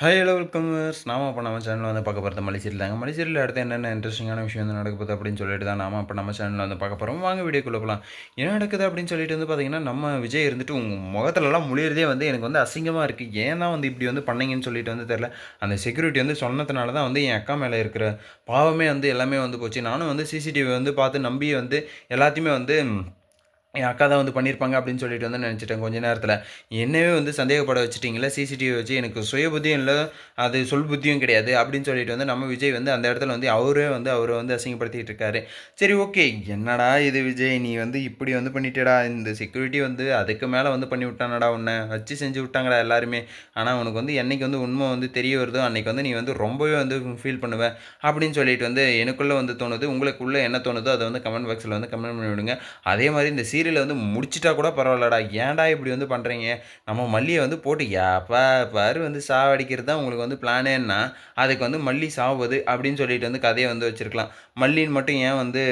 Hi hello welcome நாம இப்போ நம்ம சேனலில் வந்து பார்க்க போகிறது மலைச்சீரில் தாங்க. மலைச்சேரியில் அடுத்து என்னென்ன இன்ட்ரெஸ்டிங்கான விஷயம் வந்து நடக்க போகுது அப்படின்னு சொல்லிட்டு தான் நாம இப்போ நம்ம சேனலில் வந்து பார்க்க போகிறோம் வாங்க வீடியோக்குள்ளே போகலாம் என்ன நடக்குது அப்படின்னு சொல்லிட்டு வந்து பார்த்தீங்கன்னா நம்ம விஜய் இருந்துட்டு உங்கள் முகத்துலலாம் முழியிறதே வந்து எனக்கு வந்து அசிங்கமாக இருக்குது ஏன் தான் வந்து இப்படி வந்து பண்ணீங்கன்னு சொல்லிட்டு வந்து தெரில அந்த செக்யூரிட்டி வந்து சொன்னதுனால தான் வந்து என் அக்கா மேலே இருக்கிற பாவமே வந்து எல்லாமே வந்து போச்சு. நானும் வந்து சிசிடிவி வந்து பார்த்து நம்பி வந்து எல்லாத்தையுமே வந்து என் அக்கா தான் வந்து பண்ணியிருப்பாங்க அப்படின்னு சொல்லிட்டு வந்து நினச்சிட்டேன் கொஞ்ச நேரத்தில். என்னவே வந்து சந்தேகப்பட வச்சுட்டிங்களே? சிசிடிவி வச்சு எனக்கு சுய புத்தியும் இல்லை அது சொல் புத்தியும் கிடையாது அப்படின்னு சொல்லிட்டு வந்து நம்ம விஜய் வந்து அந்த இடத்துல வந்து அவரே வந்து அவரை வந்து அசிங்கப்படுத்திட்டு இருக்காரு. சரி ஓகே. என்னடா இது விஜய்? நீ வந்து இப்படி வந்து பண்ணிட்டடா. இந்த செக்யூரிட்டி வந்து அதுக்கு மேலே வந்து பண்ணி விட்டானடா உன்னை. வச்சு செஞ்சு விட்டாங்கடா எல்லாருமே. ஆனால் உனக்கு வந்து என்னைக்கு வந்து உண்மை வந்து தெரிய வருதோ அன்னைக்கு வந்து நீ வந்து ரொம்பவே வந்து ஃபீல் பண்ணுவேன் அப்படின்னு சொல்லிட்டு வந்து எனக்குள்ளே வந்து தோணுது. உங்களுக்குள்ளே என்ன தோணுதோ அதை வந்து கமெண்ட் பாக்ஸில் வந்து கமெண்ட் பண்ணி விடுங்க. அதே மாதிரி இந்த சீரியலை வந்து முடிச்சிட்டா கூட பரவாயில்லடா. ஏன்டா இப்படி வந்து பண்ணுறீங்க நம்ம மல்லியை வந்து போட்டு எப்போ பாரு வந்து சாவடிக்கிறது தான் உங்களுக்கு வந்து பிளானேன்னா அதுக்கு வந்து மல்லி சாவுது அப்படின்னு சொல்லிட்டு வந்து கதையை வந்து வச்சுருக்கலாம். மல்லின்னு மட்டும் ஏன் வந்து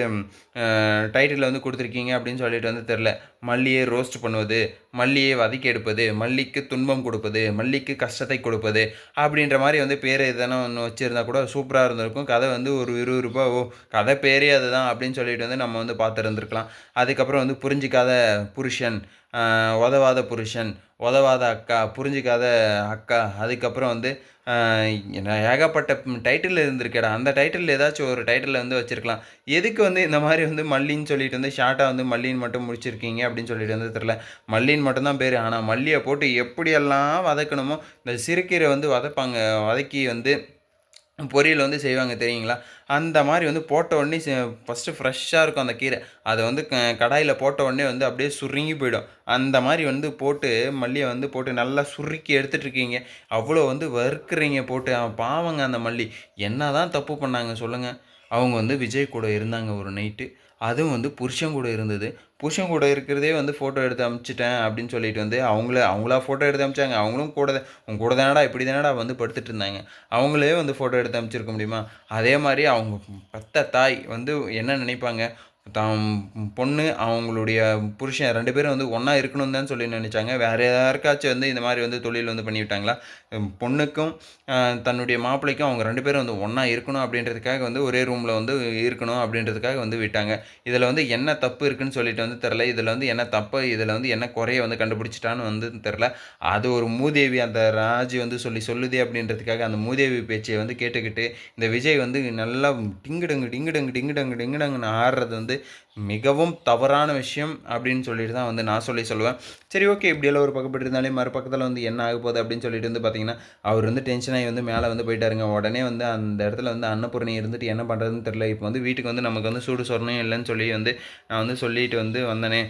டைட்டிலில் வந்து கொடுத்துருக்கீங்க அப்படின்னு சொல்லிட்டு வந்து தெரில மல்லியை ரோஸ்ட் பண்ணுவது மல்லியை வதக்கி எடுப்பது மல்லிக்கு துன்பம் கொடுப்பது மல்லிக்கு கஷ்டத்தை கொடுப்பது அப்படின்ற மாதிரி வந்து பேர் எதனா ஒன்று வச்சுருந்தா கூட சூப்பராக இருந்திருக்கும். கதை வந்து ஒரு விறுவிறுப்பா ஓ கதை பேரே அதுதான் அப்படின்னு சொல்லிட்டு வந்து நம்ம வந்து பார்த்துருந்துருக்கலாம். அதுக்கப்புறம் வந்து புரிஞ்சு புரிஞ்சிக்காத புருஷன் உதவாத புருஷன் உதவாத அக்கா புரிஞ்சிக்காத அக்கா அதுக்கப்புறம் வந்து ஏகப்பட்ட டைட்டில் இருந்திருக்கேடா. அந்த டைட்டில் ஏதாச்சும் ஒரு டைட்டில் வந்து வச்சுருக்கலாம். எதுக்கு வந்து இந்த மாதிரி வந்து மல்லின்னு சொல்லிட்டு வந்து ஷார்ட்டாக வந்து மல்லின்னு மட்டும் முடிச்சிருக்கீங்க அப்படின்னு சொல்லிட்டு வந்து தெரில மல்லின்னு மட்டும்தான் பேர். ஆனால் மல்லியை போட்டு எப்படியெல்லாம் வதக்கணுமோ இந்த சிறுக்கீரை வந்து வதப்பாங்க வதக்கி வந்து பொரியல் வந்து செய்வாங்க தெரியுங்களா? அந்த மாதிரி வந்து போட்ட உடனே ஃபஸ்ட்டு ஃப்ரெஷ்ஷாக இருக்கும் அந்த கீரை. அதை வந்து கடாயில் போட்ட உடனே வந்து அப்படியே சுருங்கி போயிடும். அந்த மாதிரி வந்து போட்டு மல்லியை வந்து போட்டு நல்லா சுருக்கி எடுத்துகிட்ருக்கீங்க அவ்வளோ வந்து வறுக்குறீங்க போட்டு. பாவங்க அந்த மல்லி. என்ன தான் தப்பு பண்ணாங்க சொல்லுங்கள் அவங்க வந்து விஜய் கூட இருந்தாங்க ஒரு நைட்டு அதுவும் வந்து புருஷன் கூட இருந்தது. புருஷன் கூட இருக்கிறதே வந்து ஃபோட்டோ எடுத்து அமிச்சிட்டேன் அப்படின்னு சொல்லிட்டு வந்து அவங்கள அவங்களா ஃபோட்டோ எடுத்து அமிச்சாங்க. அவங்களும் கூட உங்க கூட தானடா இப்படி தானடா வந்து படுத்துட்டு இருந்தாங்க. அவங்களே வந்து ஃபோட்டோ எடுத்து அமிச்சிருக்க முடியுமா? அதே மாதிரி அவங்க பத்த தாய் வந்து என்ன நினைப்பாங்க? தான் பொண்ணு அவங்களுடைய புருஷன் ரெண்டு பேரும் வந்து ஒன்றா இருக்கணும் தான் சொல்லி நினச்சாங்க. வேறு யாருக்காச்சும் வந்து இந்த மாதிரி வந்து தொழில் வந்து பண்ணிவிட்டாங்களா? பொண்ணுக்கும் தன்னுடைய மாப்பிள்ளைக்கும் அவங்க ரெண்டு பேரும் வந்து ஒன்றா இருக்கணும் அப்படின்றதுக்காக வந்து ஒரே ரூமில் வந்து இருக்கணும் அப்படின்றதுக்காக வந்து விட்டாங்க. இதில் வந்து என்ன தப்பு இருக்குன்னு சொல்லிட்டு வந்து தெரில இதில் வந்து என்ன தப்பு இதில் வந்து என்ன குறைய வந்து கண்டுபிடிச்சிட்டான்னு வந்து தெரில அது ஒரு மூதேவி அந்த ராஜி வந்து சொல்லி சொல்லுதே அப்படின்றதுக்காக அந்த மூதேவி பேச்சை வந்து கேட்டுக்கிட்டு இந்த விஜய் வந்து நல்லா டிங்குடங்கு டிங்குடங்கு டிங்குடங்கு டிங்குடங்குன்னு ஆடுறது வந்து மிகவும் தவறான விஷயம் அப்படின்னு சொல்லிட்டு தான் வந்து நான் சொல்லி சொல்லுவேன். சரி ஓகே இப்படியெல்லாம் ஒரு பக்கப்பட்டு இருந்தாலே மறுபக்கத்தில் வந்து என்ன ஆக போகுது அப்படின்னு சொல்லிட்டு வந்து பார்த்தீங்கன்னா அவர் வந்து டென்ஷன் ஆகி வந்து மேலே வந்து போயிட்டாருங்க. உடனே வந்து அந்த இடத்துல வந்து அன்னபூர்ணி இருந்துட்டு என்ன பண்ணுறதுன்னு தெரில இப்போ வந்து வீட்டுக்கு வந்து நமக்கு வந்து சூடு சொரணையும் இல்லைன்னு சொல்லி வந்து நான் வந்து சொல்லிட்டு வந்து வந்தனே.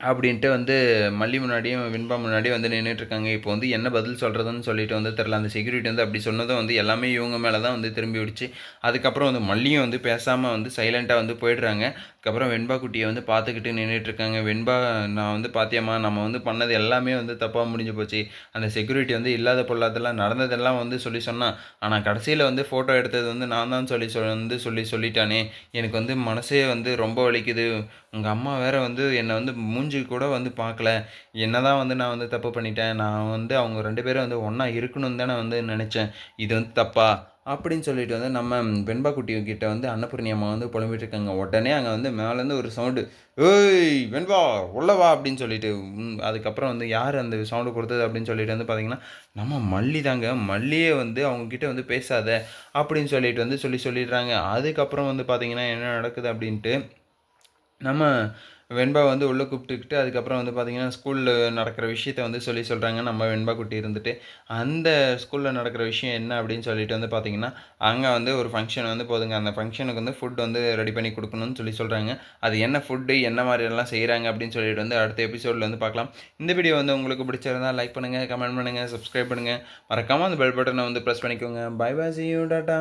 அப்படின்ட்டு வந்து மல்லி முன்னாடியும் வின்பா முன்னாடியும் வந்து நின்றுட்டுருக்காங்க இப்போ வந்து என்ன பதில் சொல்கிறதுன்னு சொல்லிட்டு வந்து தெரில அந்த செக்யூரிட்டி வந்து அப்படி சொன்னதும் வந்து எல்லாமே இவங்க மேலே தான் வந்து திரும்பி விடுச்சு அதுக்கப்புறம் வந்து மல்லியும் வந்து பேசாமல் வந்து சைலண்ட்டாக வந்து போயிடுறாங்க. அதுக்கப்புறம் வெண்பா குட்டியை வந்து பார்த்துக்கிட்டு நின்றுட்டுருக்காங்க. வெண்பா நான் வந்து பார்த்தியம்மா நம்ம வந்து பண்ணது எல்லாமே வந்து தப்பாக முடிஞ்சு போச்சு. அந்த செக்யூரிட்டி வந்து இல்லாத பொல்லாதெல்லாம் நடந்ததெல்லாம் வந்து சொல்லி சொன்னான் ஆனால் கடைசியில் வந்து ஃபோட்டோ எடுத்தது வந்து நான் தான் சொல்லி சொல் வந்து சொல்லி சொல்லிட்டானே. எனக்கு வந்து மனசே வந்து ரொம்ப வலிக்குது. உங்கள் அம்மா வேறு வந்து என்னை வந்து மூஞ்சி கூட வந்து பார்க்கல. என்ன தான் வந்து நான் வந்து தப்பு பண்ணிட்டேன். நான் வந்து அவங்க ரெண்டு பேரும் வந்து ஒன்றா இருக்கணும்னு தானே வந்து நினச்சேன். இது வந்து தப்பா? அப்படின்னு சொல்லிட்டு வந்து நம்ம வெண்பா குட்டி கிட்ட வந்து அன்னபூர்ணி அம்மா வந்து புலம்பிட்டு இருக்காங்க உடனே அங்கே வந்து மேலேருந்து ஒரு சவுண்டு ஏய் வெண்பா உள்ளவா அப்படின்னு சொல்லிட்டு அதுக்கப்புறம் வந்து யார் அந்த சவுண்டு கொடுத்தது அப்படின்னு சொல்லிட்டு வந்து பார்த்தீங்கன்னா நம்ம மல்லி தாங்க. மல்லியே வந்து அவங்கக்கிட்ட வந்து பேசாத அப்படின்னு சொல்லிட்டு வந்து சொல்லி சொல்லிடுறாங்க. அதுக்கப்புறம் வந்து பார்த்தீங்கன்னா என்ன நடக்குது அப்படின்ட்டு நம்ம வெண்பா வந்து உள்ளே கூப்பிட்டுக்கிட்டு அதுக்கப்புறம் வந்து பார்த்திங்கன்னா ஸ்கூலில் நடக்கிற விஷயத்த வந்து சொல்லி சொல்கிறாங்க நம்ம வெண்பா குட்டி இருந்துட்டு அந்த ஸ்கூலில் நடக்கிற விஷயம் என்ன அப்படின்னு சொல்லிட்டு வந்து பார்த்திங்கன்னா அங்கே வந்து ஒரு ஃபங்க்ஷன் வந்து போதுங்க. அந்த ஃபங்க்ஷனுக்கு வந்து ஃபுட் வந்து ரெடி பண்ணி கொடுக்கணும்னு சொல்லி சொல்கிறாங்க அது என்ன ஃபுட்டு என்ன மாதிரியெல்லாம் செய்கிறாங்க அப்படின்னு சொல்லிட்டு வந்து அடுத்த எபிசோடில் வந்து பார்க்கலாம் இந்த வீடியோ வந்து உங்களுக்கு பிடிச்சிருந்தால் லைக் பண்ணுங்கள் கமெண்ட் பண்ணுங்கள் சப்ஸ்கிரைப் பண்ணுங்கள் மறக்காமல் அந்த பெல் பட்டனை வந்து ப்ரெஸ் பண்ணிக்கோங்க. Bye bye see you tata